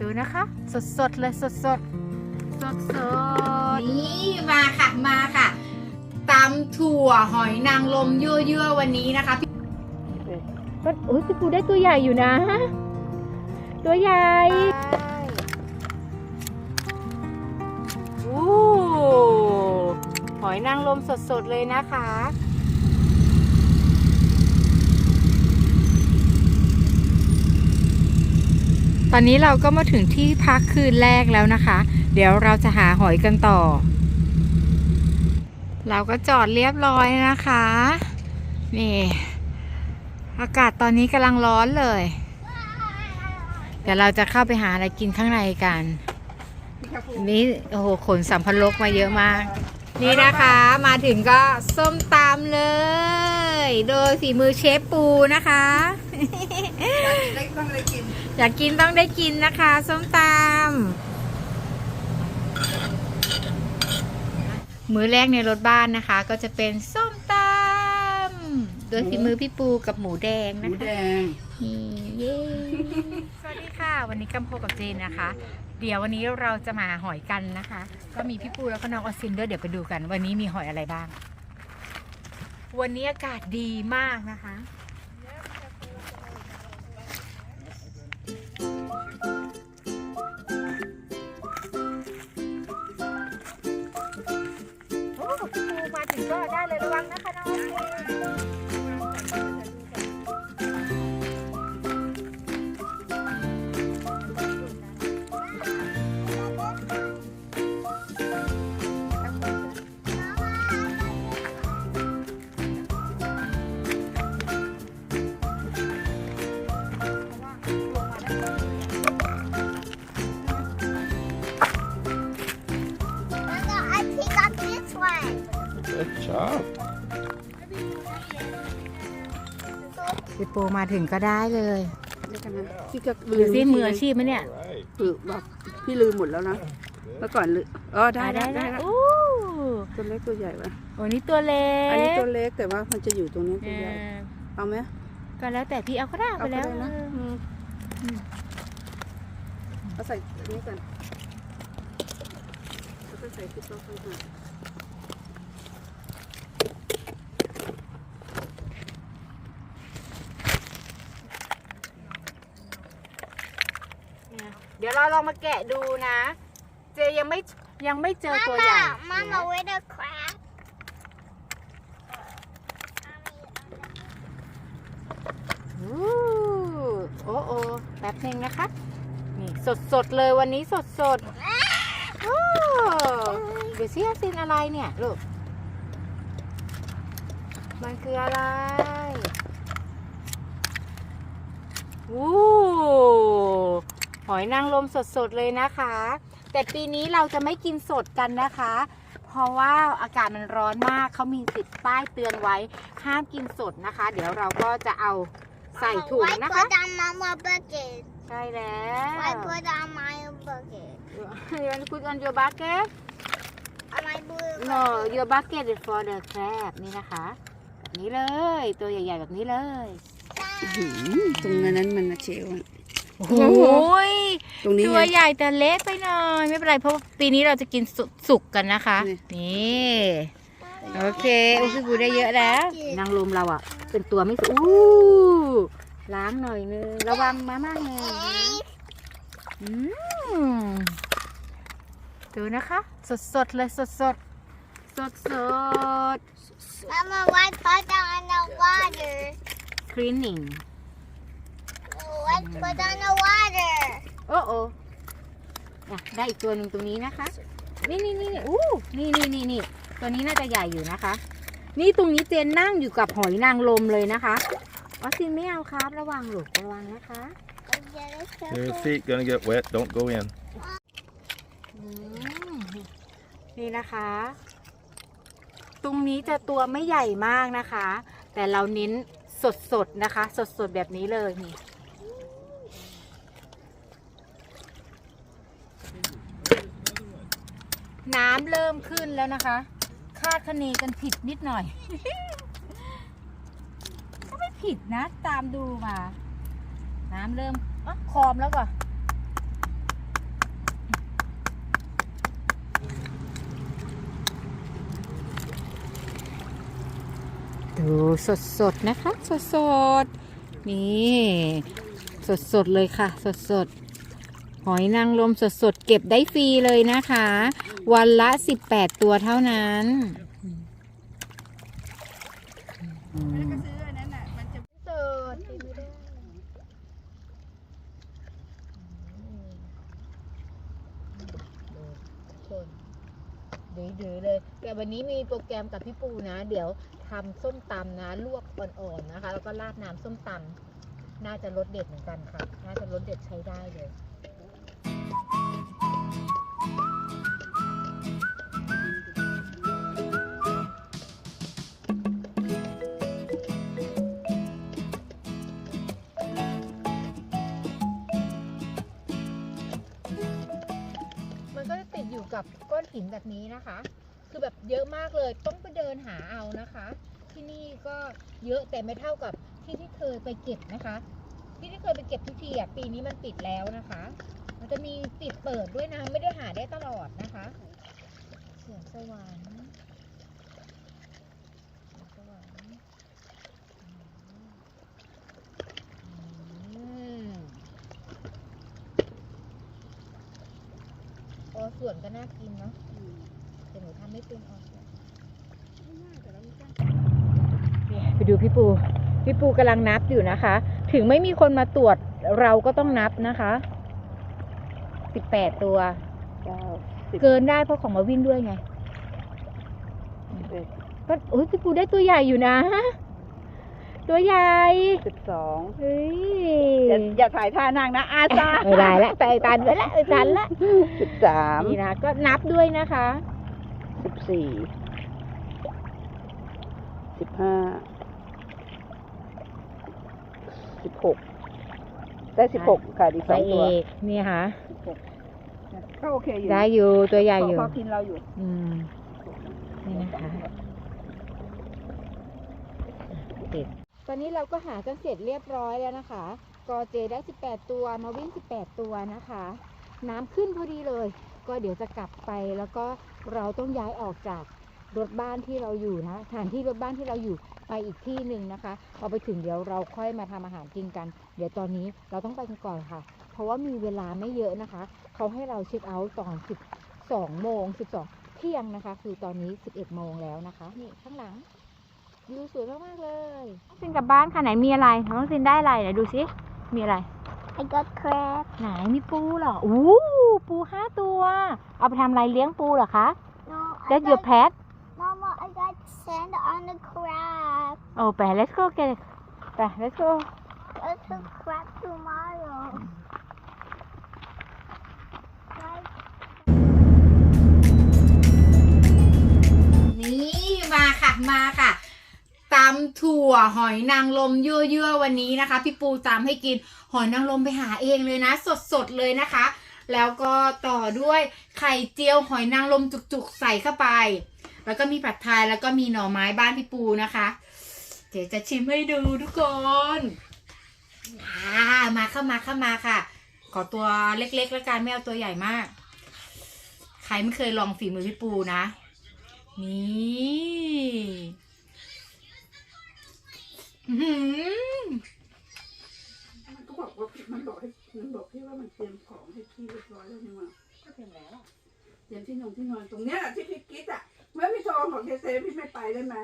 ดูนะคะ สดสดๆเลยสดสดสดสดนี่มาค่ะมาค่ะตำถั่วหอยนางรมยั่วๆวันนี้นะคะพี่ๆก็โอ้ยพี่ปูได้ตัวใหญ่อยู่นะ ตัวใหญ่โอ้หอยนางรมสดสดๆเลยนะคะ ตอนนี้เราก็มาถึงที่พักคืนแรกแล้วนะคะ เดี๋ยวเราจะหาหอยกันต่อ เราก็จอดเรียบร้อยนะคะ นี่ อากาศตอนนี้กำลังร้อนเลย เดี๋ยวเราจะเข้าไปหาอะไรกินข้างในกันนี่โอ้โหขนสัมภารกมาเยอะมาก นี่นะคะมาถึงก็ส้มตำเลย โดยฝีมือเชฟปูนะคะเล็กต้องเลยกิน อยากกินต้องได้กินนะคะ ส้มตำมื้อแรกในรถบ้านนะคะ ก็จะเป็นส้มตำโดยฝีมือพี่ปูกับหมูแดงหนะมูคะ แดงนี่เย้ สวัสดีค่ะ วันนี้กัมโพกับเจนนะคะ เดี๋ยววันนี้เราจะมาหาหอยกันนะคะ ก็มีพี่ปูแล้วก็น้องออซินด้วยเดี๋ยวไปดูกัน วันนี้มีหอยอะไรบ้าง วันนี้อากาศดีมากนะคะ Good job. พี่ปูมาถึงก็ได้เลยเล็กกันนะพี่ก็ลืดูมสิมืออาชีพไหมเนี่ย Right. คือแบบพี่ลืมหมดแล้วนะเมื่อก่อนลืมอ๋อได้ได้ได้ได้ได้โอ้ตัวเล็กตัวใหญ่ปะโอ้นี่ตัวเล็กอันนี้ตัวเล็กแต่ว่ามันจะอยู่ตรงนี้เอตัวใหญ่อเอาไหมก็แล้วแต่พี่เอาก็ได้เอาไปแล้วก็ด้นะเอออืมอืม เอาใส่อันนี้ก่อนแล้วก็ใส่ที่โต๊ะข้างหน้า เนี่ยเดี๋ยวเราลองมาแกะดูนะ เจยังไม่ยังไม่เจอตัวใหญ่ Mama, Mama, where the crab? อู้โอ้โอ้แป๊บนึงนะคะ นี่สดสดๆเลยวันนี้สดสดๆโอ้เดี๋ยวซิอาซินอะไรเนี่ยลูก มันคืออะไรอู้ หอยนางรมสดสดๆเลยนะคะ แต่ปีนี้เราจะไม่กินสดกันนะคะ เพราะว่าอากาศมันร้อนมากเขามีติดป้ายเตือนไว้ห้ามกินสดนะคะ เดี๋ยวเราก็จะเอาใส่ถุง Why นะคะ put on Mama bucket? ใช่แล้ว Why put on my bucket? you want to put on your bucket On my blue no bucket. your bucket is for the crab นี่นะคะแบบนี้เลยตัวใหญ่ๆแบบนี้เลย อื้อหือตรงนั้นมันนะเชลอะ โอ้ยตรงนี้ตัวไง ใหญ่แต่เล็กไปหน่อยไม่เป็นไรเพราะว่าปีนี้เราจะกินสุสุกกันนะคะ นี่ นี่โอเคอุ้ยพี่บูได้เยอะแล้วนางรมเราอะ เป็นตัวไม่สุกอู้ล้างหน่อยนึงระวังมาม่าแห้งนะอืมดูนะคะ สดสดๆเลยสดสดสดสด Mama, why put on the water? cleaning Why put on the water? โอ้โอ้อะได้อีกตัวหนึ่งตรงนี้นะคะนี่นี่นี่นี่อู้นี่นี่นี่นี่ตัวนี้น่าจะใหญ่อยู่นะคะ นี่ตรงนี้เจนนั่งอยู่กับหอยนางรมเลยนะคะออสซินไม่เอาครับระวังหลูกระวังนะคะ Your feet gonna get wet. Don't go in. อืมนี่นะคะ ตรงนี้จะตัวไม่ใหญ่มากนะคะ แต่เราเน้นสดๆนะคะ สดๆแบบนี้เลยนี่ น้ำเริ่มขึ้นแล้วนะคะ คาดคะเนกันผิดนิดหน่อย ก็ไม่ผิดนะ ตามดูมา น้ำเริ่มอคอมแล้วก่อนดูสดสดนะคะ สดสดนี่สดสดเลยค่ะ สดสดหอยนางรมสดสดเก็บได้ฟรีเลยนะคะ วันละ 18 ตัวเท่านั้นอืมก็ซื้ออันนั้นอะ มันจะเสิร์ชไม่ได้คนดื้อๆเลย แต่วันนี้มีโปรแกรมกับพี่ปูนะ เดี๋ยวทำส้มตำนะ ลวกอ่อนๆนะคะ แล้วก็ราดน้ำส้มตำน่าจะรสเด็ดเหมือนกันค่ะ น่าจะรสเด็ดใช้ได้เลย อยู่กับก้อนหินแบบนี้นะคะ คือแบบเยอะมากเลยต้องไปเดินหาเอานะคะ ที่นี่ก็เยอะแต่ไม่เท่ากับที่ที่เคยไปเก็บนะคะ ที่ที่เคยไปเก็บทุกทีอะปีนี้มันปิดแล้วนะคะ มันจะมีปิดเปิดด้วยนะไม่ได้หาได้ตลอดนะคะเสียงสวรรค์เสียงสวรรค์อืม ออ ส่วนก็น่ากินเนาะแต่หนูทำไม่เป็นออส่วนไปดูพี่ปู พี่ปูกำลังนับอยู่นะคะ ถึงไม่มีคนมาตรวจเราก็ต้องนับนะคะสิบแปดตัว เก้าสิบเกินได้เพราะของมาวิ่งด้วยไงเอ็ดก็โอ้ยพี่ปูได้ตัวใหญ่อยู่นะ ตัวใหญ่สิบสองเฮ้ยอย่าอย่าถ่ายท่านางนะ อาซาไม่ได้ละแต่ตันไปละตันละสิบสามนี่นะก็นับด้วยนะคะสิบสี่สิบห้าสิบหกได้สิบหกค่ะดีกไปสองเอตัวกนี่ค่ะก็โอเคอยู่ได้อยู่ตัวใหญ่อยู่พอกินเราอยู่ อืมนี่นะคะติด ตอนนี้เราก็หากันเสร็จเรียบร้อยแล้วนะคะ กอเจได้ 18 ตัว มาวิ่ง 18 ตัวนะคะ น้ำขึ้นพอดีเลย ก็เดี๋ยวจะกลับไปแล้วก็เราต้องย้ายออกจากรถบ้านที่เราอยู่นะสถานที่รถบ้านที่เราอยู่ไปอีกที่หนึ่งนะคะ พอไปถึงเดี๋ยวเราค่อยมาทำอาหารกินกัน เดี๋ยวตอนนี้เราต้องไปกันก่อนค่ะ เพราะว่ามีเวลาไม่เยอะนะคะ เขาให้เราเช็คเอาท์ตอน 12 โมง 12 เที่ยงนะคะ คือตอนนี้ 11 โมงแล้วนะคะ นี่ข้างหลัง วิวสวยมากๆเลยซินกลับบ้านค่ะไหนมีอะไรน้องซินได้อะไรไหนดูสิมีอะไร I got crab ไหนมีปูเหรออู้ปูห้าตัว เอาไปทำอะไรเลี้ยงปูเหรอคะ no I That's your got, pet Mama I got sand on the crab โอ้ไป let's go get it ไป let's go let's cook crab tomorrow Like นี่มาค่ะมาค่ะตำถั่วหอยนางรมเยั่วๆวันนี้นะคะ พี่ปูตำให้กินหอยนางรมไปหาเองเลยนะ สดๆเลยนะคะ แล้วก็ต่อด้วยไข่เจียวหอยนางรมจุกๆใส่เข้าไป แล้วก็มีผัดไทยแล้วก็มีหน่อไม้บ้านพี่ปูนะคะ เดี๋ยวจะชิมให้ดูทุกคนามาเข้ามาเข้ามาค่ะ ขอตัวเล็กๆ แล้วกันไม่เอาตัวใหญ่มาก ใครไม่เคยลองฝีมือพี่ปูนะ นี่ หือมันก็บอกว่ามันบอกให้มันบอกพี่ว่ามันเตรียมของให้พี่เรียบร้อยแล้วนี่หว่าก็เพียงแล้วเตรียมที่นอนที่นอนตรงเนี้ยที่พี่กิ๊ดอะเมื่อพี่โทรของเจเซพี่ไม่ไปได้ไหม